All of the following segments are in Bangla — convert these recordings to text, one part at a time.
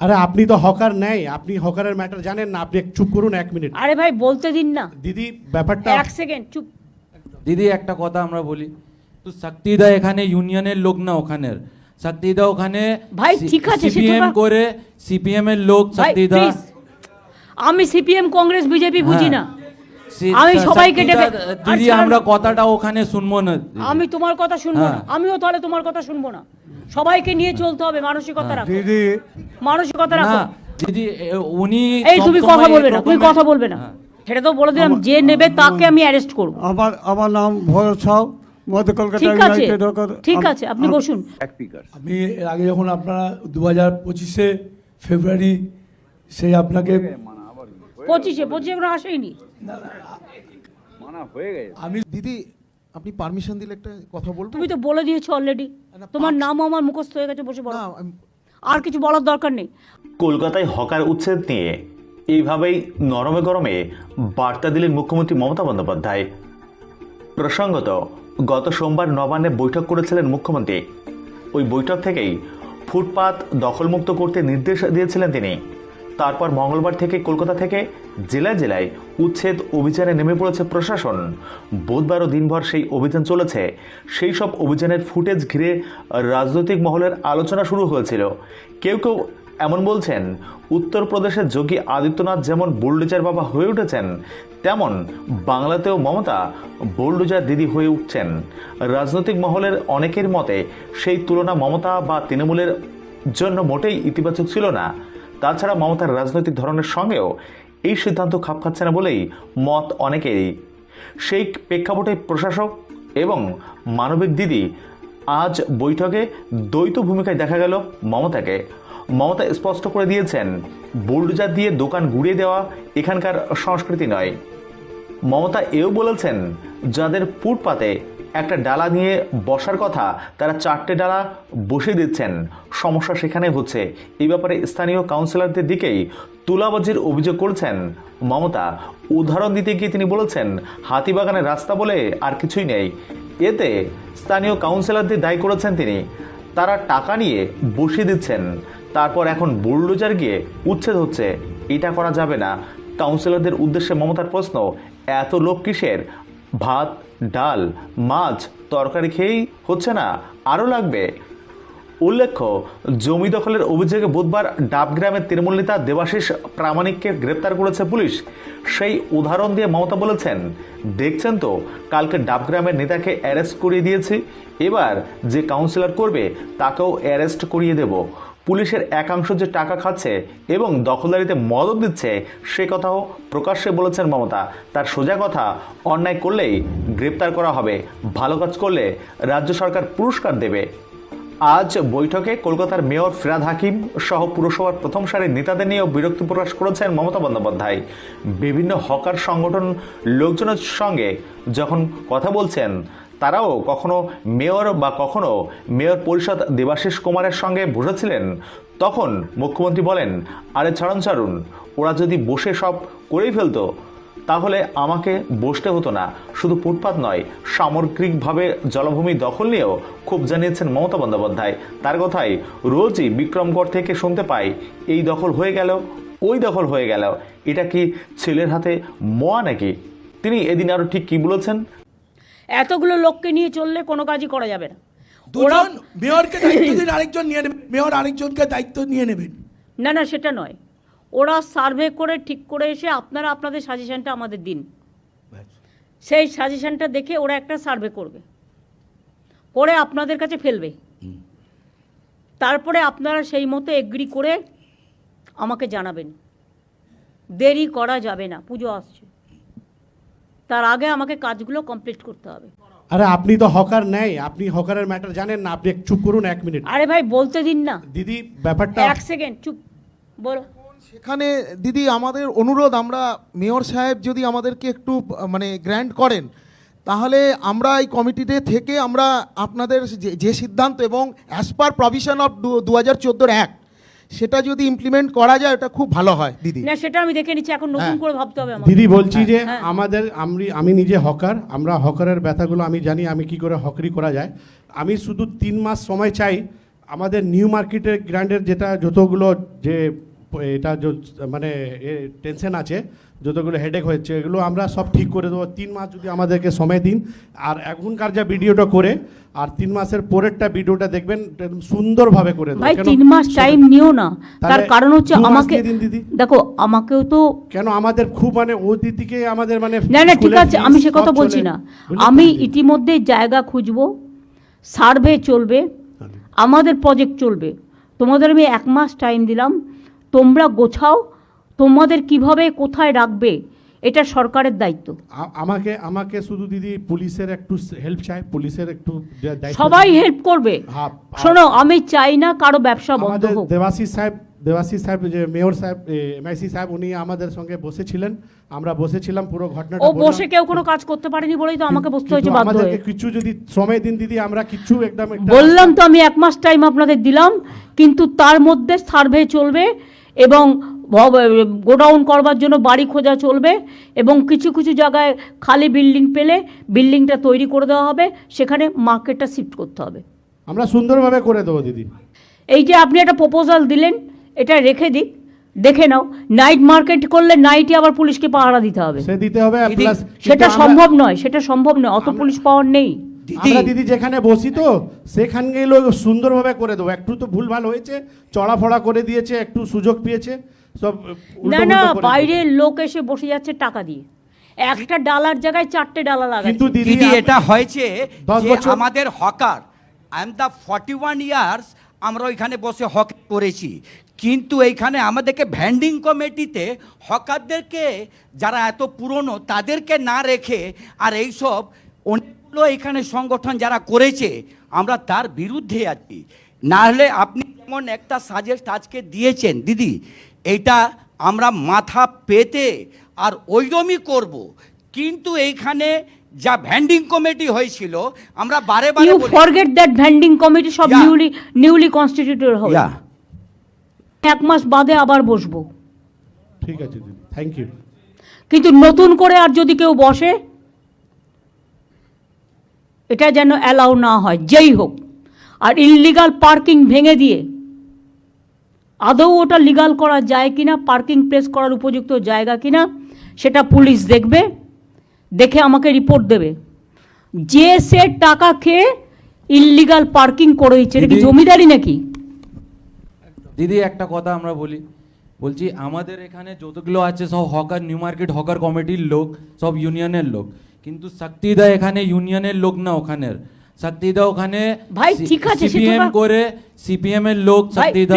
আরে আপনি তো হকার নেই আপনি হকারের ম্যাটার জানেন না আপনি চুপ করুন এক মিনিট আরে ভাই বলতে দিন না। দিদি ব্যাপারটা এক সেকেন্ড চুপ। দিদি একটা কথা আমরা বলি। তো শক্তিদা এখানে ইউনিয়নের লোক না ওখানের? শক্তিদা ওখানে ভাই, ঠিক আছে, সিপিএম করে সিপিএম এর লোক শক্তিদা আমি সিপিএম কংগ্রেস বিজেপি বুঝি না। আমি সবাইকে ডেকে- দিদি আচ্ছা, আমরা কথাটা ওখানে শুনব না আমি তোমার কথা শুনব না। হ্যাঁ। আমিও তাহলে তোমার কথা শুনব না। সবাইকে নিয়ে চলতে হবে মানসিকতা রাখো। দিদি। মানসিকতা রাখো। দিদি উনি এই তুমি কথা বলবে না তুমি কথা বলবে না। হ্যাঁ। সেটা তো বলে দিলাম যে নেবে তাকে আমি অ্যারেস্ট করব। আমার আমার নাম ভরত সাউ মধ্য কলকাতা ঠিক আছে ইউনাইটেড ঠিক আছে আপনি বসুন। আমি এর আগে যখন আপনারা দু হাজার পঁচিশে ফেব্রুয়ারি সেই আপনাকে পঁচিশে পঁচিশে এখনও আসেনি। আমি দিদি আপনি পারমিশন দিলে একটা কথা বলব? তুমি তো বলে দিয়েছ অলরেডি তোমার নাম আমার মুখস্থ হয়ে গেছে বসে বলো আর কিছু বলার দরকার নেই। কলকাতায় হকার উচ্ছেদ নিয়ে এইভাবেই নরমে গরমে বার্তা দিলেন মুখ্যমন্ত্রী মমতা বন্দ্যোপাধ্যায়। প্রসঙ্গত গত সোমবার নবান্নে বৈঠক করেছিলেন মুখ্যমন্ত্রী। ওই বৈঠক থেকেই ফুটপাত দখলমুক্ত করতে নির্দেশ দিয়েছিলেন তিনি। তারপর মঙ্গলবার থেকে কলকাতা থেকে জেলায় জেলায় উচ্ছেদ অভিযানে নেমে পড়েছে প্রশাসন। বুধবারও দিনভর সেই অভিযান চলেছে। সেই সব অভিযানের ফুটেজ ঘিরে রাজনৈতিক মহলের আলোচনা শুরু হয়েছিল। কেউ কেউ এমন বলছেন, উত্তরপ্রদেশের যোগী আদিত্যনাথ যেমন বুলডোজার বাবা হয়ে উঠেছেন, তেমন বাংলাতেও মমতা বুলডোজার দিদি হয়ে উঠছেন। রাজনৈতিক মহলের অনেকের মতে, সেই তুলনা মমতা বা তৃণমূলের জন্য মোটেই ইতিবাচক ছিল না। তাছাড়া মমতার রাজনৈতিক ধরনের সঙ্গেও এই সিদ্ধান্ত খাপ খাচ্ছে না বলেই মত অনেকেরই। সেই প্রেক্ষাপটে প্রশাসক এবং মানবিক দিদি আজ বৈঠকে দ্বৈত ভূমিকায় দেখা গেল মমতাকে। মমতা স্পষ্ট করে দিয়েছেন, বুলডোজার দিয়ে দোকান গুড়িয়ে দেওয়া এখানকার সংস্কৃতি নয়। মমতা এও বলেছেন, যাদের ফুটপাতে একটা ডালা নিয়ে বসার কথা, তারা চারটে ডালা বসে দিচ্ছেন। সমস্যা সেখানে হচ্ছে। এই ব্যাপারে স্থানীয় কাউন্সিলরদের দিকেই তুলাবাজির অভিযোগ করেছেন মমতা। উদাহরণ দিতে গিয়ে তিনি বলেছেন, হাতিবাগানের রাস্তা বলে আর কিছুই নেই। এতে স্থানীয় কাউন্সিলরদের দায়ী করেছেন তিনি। তারা টাকা নিয়ে বসিয়ে দিচ্ছেন। তারপর এখন বুলডোজার গিয়ে উচ্ছেদ হচ্ছে। এটা করা যাবে না। কাউন্সিলরদের উদ্দেশ্যে মমতার প্রশ্ন, এত লোক কিসের? ভাত, ডাল, মাছ, তরকারি খেয়েই হচ্ছে না? আরও লাগবে। উল্লেখ্য, জমি দখলের অভিযোগে বুধবার ডাবগ্রামের তৃণমূল নেতা দেবাশিস প্রামাণিককে গ্রেপ্তার করেছে পুলিশ। সেই উদাহরণ দিয়ে মমতা বলেছেন, দেখছেন তো, কালকে ডাবগ্রামের নেতাকে অ্যারেস্ট করিয়ে দিয়েছি, এবার যে কাউন্সিলর করবে তাকেও অ্যারেস্ট করিয়ে দেব। পুলিশের একাংশ যে টাকা খাচ্ছে এবং দখলদারিতে মদত দিচ্ছে, সে কথাও প্রকাশ্যে বলেছেন মমতা। তার সোজা কথা, অন্যায় করলেই গ্রেপ্তার করা হবে। ভালো কাজ করলে রাজ্য সরকার পুরস্কার দেবে। আজ বৈঠকে কলকাতার মেয়র ফিরাদ হাকিম সহ পুরসভার প্রথম সারির নেতাদের নিয়েও বিরক্তি প্রকাশ করেছেন মমতা বন্দ্যোপাধ্যায়। বিভিন্ন হকার সংগঠন লোকজনের সঙ্গে যখন কথা বলছেন, তারাও কখনো মেয়র বা কখনো মেয়র পরিষদ দেবাশিস কুমারের সঙ্গে বসেছিলেন। তখন মুখ্যমন্ত্রী বলেন, আরে ছাড়ুন ছাড়ুন, ওরা যদি বসে সব করেই ফেলতো তাহলে আমাকে বসতে হতো না। শুধু ফুটপাত নয় সামগ্রিকভাবে জলভূমি দখল নিয়েও খুব জানিয়েছেন মমতা বন্দ্যোপাধ্যায়। তার কথাই রোজই বিক্রমগড় থেকে শুনতে পাই এই দখল হয়ে গেল ওই দখল হয়ে গেল। এটা কি ছেলের হাতে মোয়া নাকি? তিনি এদিন আরও ঠিক কি বলেছেন? এতগুলো লোককে নিয়ে চললে কোনো কাজই করা যাবে না। দুজন মেয়রকে দায়িত্ব দিন আরেকজন নিয়ে নেবেন। মেয়র আরেকজনকে দায়িত্ব নিয়ে নেবেন। না না সেটা নয়। ওরা সার্ভে করে ঠিক করে এসে আপনারা আপনাদের সাজেশনটা আমাদের দিন। সেই সাজেশনটা দেখে ওরা একটা সার্ভে করবে। করে আপনাদের কাছে ফেলবে। তারপরে আপনারা সেই মতো এগ্রি করে আমাকে জানাবেন। দেরি করা যাবে না পুজো আসছে। তার আগে আমাকে কাজগুলো কমপ্লিট করতে হবে। আরে আপনি তো হকার নেই আপনি হকারের ম্যাটার জানেন না আপনি চুপ করুন এক মিনিট। আরে ভাই বলতে দিন না। দিদি ব্যাপারটা এক সেকেন্ড চুপ বলো। সেখানে দিদি আমাদের অনুরোধ আমরা মেয়র সাহেব যদি আমাদেরকে একটু মানে গ্র্যান্ড করেন তাহলে আমরা এই কমিটিতে থেকে আমরা আপনাদের যে- যে সিদ্ধান্ত এবং অ্যাজ পার প্রভিশন অফ দু হাজার চোদ্দোর অ্যাক্ট সেটা যদি ইমপ্লিমেন্ট করা যায় এটা খুব ভালো হয় দিদি না সেটা আমি দেখে নিচ্ছি এখন নতুন হ্যাঁ। করে ভাবতে হবে দিদি বলছি যে হ্যাঁ। আমাদের আমি আমি নিজে হকার আমরা হকারের ব্যথাগুলো আমি জানি আমি কি করে হকারি করা যায় আমি শুধু তিন মাস সময় চাই আমাদের নিউ মার্কেটের গ্র্যান্ডের যেটা যতগুলো যে এটা মানে টেনশন আছে যতগুলো হেডেক হয়েছে এগুলো আমরা সব ঠিক করে দেবো। তিন মাস যদি আমাদেরকে সময় দিন আর এখনকার যা ভিডিওটা করে আর তিন মাসের পরেরটা ভিডিওটা দেখবেন সুন্দরভাবে করে দেবো। ভাই তিন মাস টাইম নিও না। তার কারণ হচ্ছে আমাকে দিদি। দেখো আমাকেও তো কেন? আমাদের খুব মানে দিকে আমাদের মানে না না ঠিক আছে আমি সে কথা বলছি না। আমি? ইতিমধ্যে জায়গা খুঁজবো সার্ভে চলবে আমাদের প্রজেক্ট চলবে। তোমাদের আমি এক মাস টাইম দিলাম তোমরা গোছাও তোমাদের কীভাবে কোথায় রাখবে এটা সরকারের দায়িত্ব। আমাকে আমাকে শুধু দিদি পুলিশের একটু হেল্প চাই পুলিশের একটু সবাই হেল্প করবে। হ্যাঁ, শোনো আমি চাই না কারও ব্যবসা বন্ধ হোক। দেবাশিস সাহেব দেবাশিস সাহেব যে মেয়র সাহেব এমআইসি সাহেব উনি আমাদের সঙ্গে বসেছিলেন। আমরা বসেছিলাম পুরো ঘটনাটা ও বসে কেউ কোনো কাজ করতে পারেনি বলেই তো আমাকে বসতে হয়েছে বাধ্য হয়ে। কিছু যদি সময় দিন দিদি আমরা কিছু একদম বললাম তো আমি এক মাস টাইম আপনাদের দিলাম কিন্তু তার মধ্যে সার্ভে চলবে। এবং গোডাউন করবার জন্য বাড়ি খোঁজা চলবে এবং কিছু কিছু জায়গায় খালি বিল্ডিং পেলে বিল্ডিংটা তৈরি করে দেওয়া হবে সেখানে মার্কেটটা শিফট করতে হবে। আমরা সুন্দরভাবে করে দেবো দিদি। এই যে আপনি একটা প্রপোজাল দিলেন এটা রেখে দিক দেখে নাও নাইট মার্কেট করলে নাইটে আবার পুলিশকে পাহারা দিতে হবে। সে দিতে হবে সেটা সম্ভব নয় সেটা সম্ভব নয় অত পুলিশ পাওয়ার নেই। আমরা দিদি যেখানে বসি তো সেখানে গেলেও সুন্দরভাবে করে দেবো। একটু তো ভুলভাল হয়েছে চড়াফড়া করে দিয়েছে একটু সুযোগ পেয়েছে সব না না বাইরের লোক এসে বসে যাচ্ছে টাকা দিয়ে। একটা ডালার জায়গায় চারটে ডালা। লাগাচ্ছে। কিন্তু দিদি এটা হয়েছে যে আমাদের hawker I am the forty one years আমরা ওইখানে বসে হক করেছি। কিন্তু এইখানে আমাদেরকে ভ্যান্ডিং কমিটিতে হকারদেরকে যারা এত পুরনো তাদেরকে না রেখে আর এইসব অনেকগুলো এখানে সংগঠন যারা করেছে আমরা তার বিরুদ্ধে আছি। না হলে আপনি যেমন একটা সাজেস্ট আজকে দিয়েছেন দিদি এটা আমরা মাথা পেতে আর ওইরমই করব। কিন্তু এইখানে যা ভ্যান্ডিং কমিটি হয়েছিল আমরা বারে বারে you forget that vending committee সব নিউলি নিউলি কনস্টিটিউটেড হবে Yeah. এক মাস বাদে আবার বসবো। ঠিক আছে দিদি থ্যাংক ইউ কিন্তু নতুন করে আর যদি কেউ বসে এটা যেন অ্যালাউ না হয় যেই হোক। আর ইললিগাল পার্কিং ভেঙে দিয়ে আদৌ ওটা লিগাল করা যায় কিনা পার্কিং প্লেস করার উপযুক্ত জায়গা কিনা সেটা পুলিশ দেখবে দেখে আমাকে রিপোর্ট দেবে। যে সে টাকা খেয়ে ইললিগাল পার্কিং করে দিচ্ছে এটা কি জমিদারি নাকি? দিদি একটা কথা আমরা বলি। বলছি আমাদের এখানে যতগুলো আছে সব হকার নিউ মার্কেট হকার কমিটির লোক সব ইউনিয়নের লোক। কিন্তু শক্তিদা এখানে ইউনিয়নের লোক না ওখানের। শক্তিদা ওখানে ভাই, ঠিক আছে, সিপিএম করে সিপিএম এর লোক শক্তিদা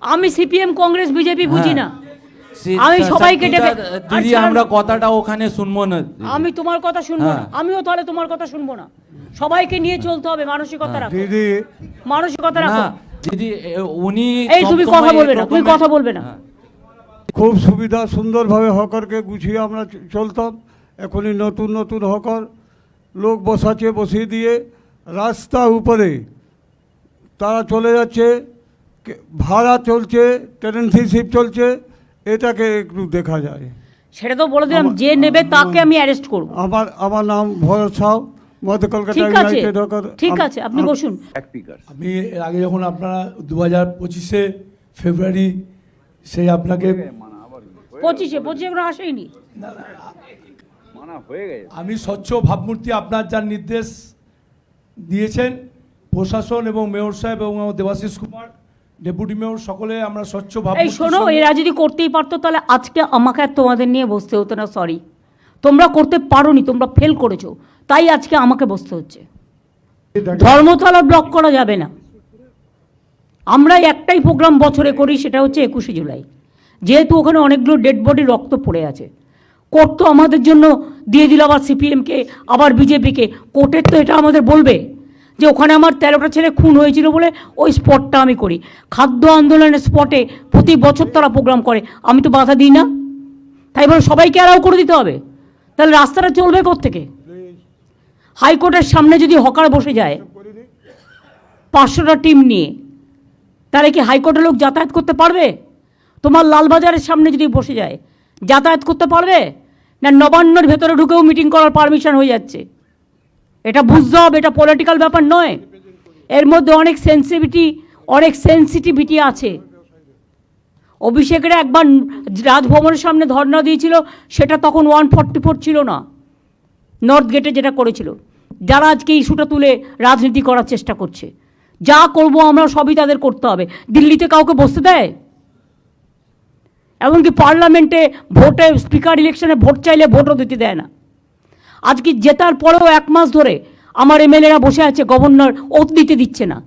আমি সিপিএম কংগ্রেস বিজেপি বুঝি হ্যাঁ। না আমি সবাইকে ডেকে- দিদি আমরা কথাটা ওখানে শুনব না। আমি তোমার কথা শুনব না। হ্যাঁ। আমিও তাহলে তোমার কথা শুনব না। সবাইকে নিয়ে চলতে হবে মানসিকতা রাখো। দিদি। মানসিকতা রাখো। দিদি উনি এই তুমি কথা বলবে না তুমি কথা বলবে না। হ্যাঁ। খুব সুবিধা সুন্দরভাবে হকারকে গুছিয়ে আমরা চলতাম। এখনই নতুন নতুন হকার লোক বসাচ্ছে বসিয়ে দিয়ে রাস্তা উপরে তারা চলে যাচ্ছে কে- ভাড়া চলছে টেনেন্সিশিপ চলছে এটাকে একটু দেখা যায়। সেটা তো বলে দিলাম যে নেবে তাকে আমি অ্যারেস্ট করব। আমার আমার নাম ভরত সাউ মধ্য কলকাতা ঠিক আছে ইউনাইটেড হকার ঠিক আছে আপনি বসুন। আমি এর আগে যখন আপনারা দু হাজার পঁচিশে ফেব্রুয়ারি সেই আপনাকে পঁচিশে পঁচিশে এখনও আসেনি আমি স্বচ্ছ ভাবমূর্তি আপনার যার নির্দেশ দিয়েছেন প্রশাসন এবং মেয়র সাহেব এবং দেবাশিস কুমার ডেপুটি মেয়র সকলে আমরা স্বচ্ছ এই শোনো এরা যদি করতেই পারতো তাহলে আজকে আমাকে আর তোমাদের নিয়ে বসতে হতো না সরি তোমরা করতে পারোনি তোমরা ফেল করেছ তাই আজকে আমাকে বসতে হচ্ছে। ধর্মতলা ব্লক করা যাবে না। আমরা একটাই প্রোগ্রাম বছরে করি সেটা হচ্ছে একুশে জুলাই। যেহেতু ওখানে অনেকগুলো ডেড বডি রক্ত পড়ে আছে। কোর্ট তো আমাদের জন্য দিয়ে দিল আবার সিপিএমকে, আবার বিজেপিকে। কোর্টের তো এটা আমাদের বলবে যে ওখানে আমার তেরোটা ছেলে খুন হয়েছিল বলে ওই স্পটটা আমি করি। খাদ্য আন্দোলনের স্পটে প্রতি বছর তারা প্রোগ্রাম করে। আমি তো বাধা দিই না। তাই বলে সবাইকে অ্যালাউ করে দিতে হবে। তাহলে রাস্তাটা চলবে থেকে হাইকোর্টের সামনে যদি হকার বসে যায়, পাঁচশোটা টিম নিয়ে, তাহলে কি হাইকোর্টের লোক যাতায়াত করতে পারবে? তোমার লালবাজারের সামনে যদি বসে যায়, যাতায়াত করতে পারবে? না নবান্নর ভেতরে ঢুকেও মিটিং করার পারমিশন হয়ে যাচ্ছে। এটা বুঝতে হবে এটা পলিটিক্যাল ব্যাপার নয়। এর মধ্যে অনেক সেন্সিভিটি অনেক সেন্সিটিভিটি আছে। অভিষেকের একবার রাজভবনের সামনে ধর্ণা দিয়েছিল, সেটা তখন ওয়ান ফর্টি ফোর ছিল না। নর্থ গেটে যেটা করেছিল, যারা আজকে ইস্যুটা তুলে রাজনীতি করার চেষ্টা করছে। যা করব আমরা সবই তাদের করতে হবে। দিল্লিতে কাউকে বসতে দেয়? এমনকি পার্লামেন্টে ভোটে, স্পিকার ইলেকশনে ভোট চাইলে ভোটও দিতে দেয় না। আজকে জেতার পরেও এক মাস ধরে আমার এমএলএরা বসে আছে, গভর্নর ওত দিতে দিচ্ছে না।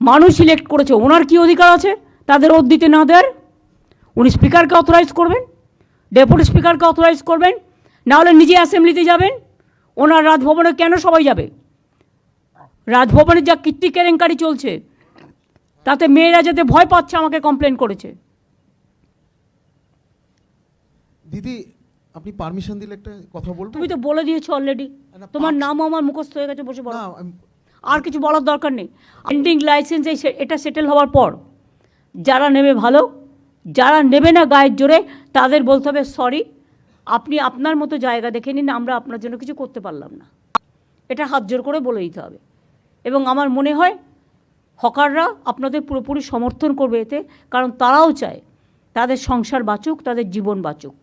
মানুষ সিলেক্ট করেছে, ওনার কি অধিকার আছে? তাদের ওত দিতে না দেওয়ার? উনি স্পিকারকে অথরাইজ করবেন, ডেপুটি স্পিকারকে অথরাইজ করবেন, নাহলে নিজে অ্যাসেম্বলিতে যাবেন, ওনার রাজভবনে কেন সবাই যাবে? রাজভবনের যা কীর্তি কেলেঙ্কারি চলছে, তাতে মেয়েরা যাতে ভয় পাচ্ছে, আমাকে কমপ্লেন করেছে। দিদি আপনি পারমিশন দিলে একটা কথা বলব তুমি তো বলে দিয়েছ অলরেডি তোমার নামও আমার মুখস্থ হয়ে গেছে বসে বলো। আর কিছু বলার দরকার নেই। এন্ডিং লাইসেন্স এই এটা সেটেল হওয়ার পর যারা নেবে ভালো যারা নেবে না গায়ের জোরে তাদের বলতে হবে সরি আপনি আপনার মতো জায়গা দেখে নিন আমরা আপনার জন্য কিছু করতে পারলাম না। এটা হাত জোর করে বলে দিতে হবে। এবং আমার মনে হয় হকাররা আপনাদের পুরোপুরি সমর্থন করবে এতে কারণ তারাও চায় তাদের সংসার বাঁচুক তাদের জীবন বাঁচুক।